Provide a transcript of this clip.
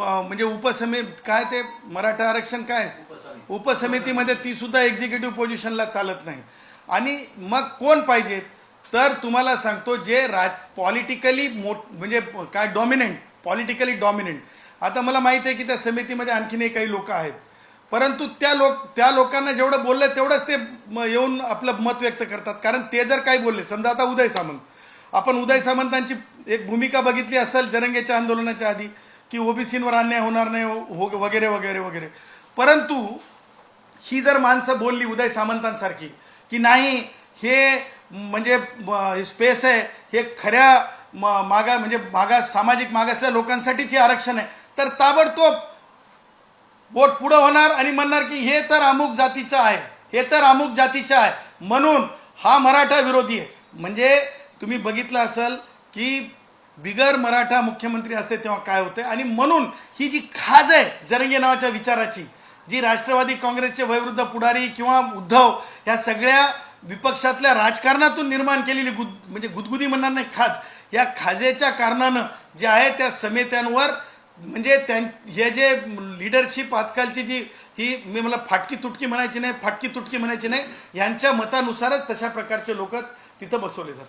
म्हणजे उपसमित काय ते मराठा आरक्षण काय? उपसमितीमध्ये ती सुद्धा एक्झिक्युटिव्ह पोझिशनला चालत नाही. आणि मग कोण पाहिजे? तर तुम्हाला सांगतो जे राज पॉलिटिकली मोठ म्हणजे काय डॉमिनंट पॉलिटिकली डॉमिनंट आता मला माहिती आहे की त्या समितीमध्ये आणखीनही काही लोक आहेत. परंतु त्या लोक त्या लोकांना जेवढं बोललं तेवढंच ते म- येऊन आपलं मत व्यक्त करतात. कारण ते जर काही बोलले समजा आता उदय सामंत. आपण उदय सामंतांची एक भूमिका बघितली असेल जरंगेच्या आंदोलनाच्या आधी. की ओबीसींवर अन्याय होणार नाही हो वगैरे वगैरे वगैरे. परंतु ही जर माणसं बोलली उदय सामंतांसारखी की नाही हे म्हणजे स्पेस आहे हे खऱ्या म- मागा म्हणजे मागास सामाजिक मागासल्या लोकांसाठीच हे आरक्षण आहे तर ताबडतोब बोट पुढं होणार आणि म्हणणार की हे तर अमुक जातीचं आहे हे तर अमुक जातीचं आहे. म्हणून हा मराठा विरोधी आहे. म्हणजे तुम्ही बघितलं असेल की बिगर मराठा मुख्यमंत्री असते तेव्हा काय होते? आणि म्हणून ही जी खाज आहे जरंगे नावाच्या विचाराची जी राष्ट्रवादी काँग्रेसचे वयवृद्ध पुढारी किंवा उद्धव या सगळ्या विपक्षातल्या राजकारणातून निर्माण केलेली गुद म्हणजे गुदगुदी म्हणणार नाही खाज. या खाजेच्या कारणानं जे आहे त्या समित्यांवर म्हणजे त्यां हे जे लिडरशिप आजकालची जी ही मी मला फाटकी तुटकी म्हणायची नाही फाटकी तुटकी म्हणायची नाही यांच्या मतानुसारच तशा प्रकारचे लोक तिथं बसवले जातात.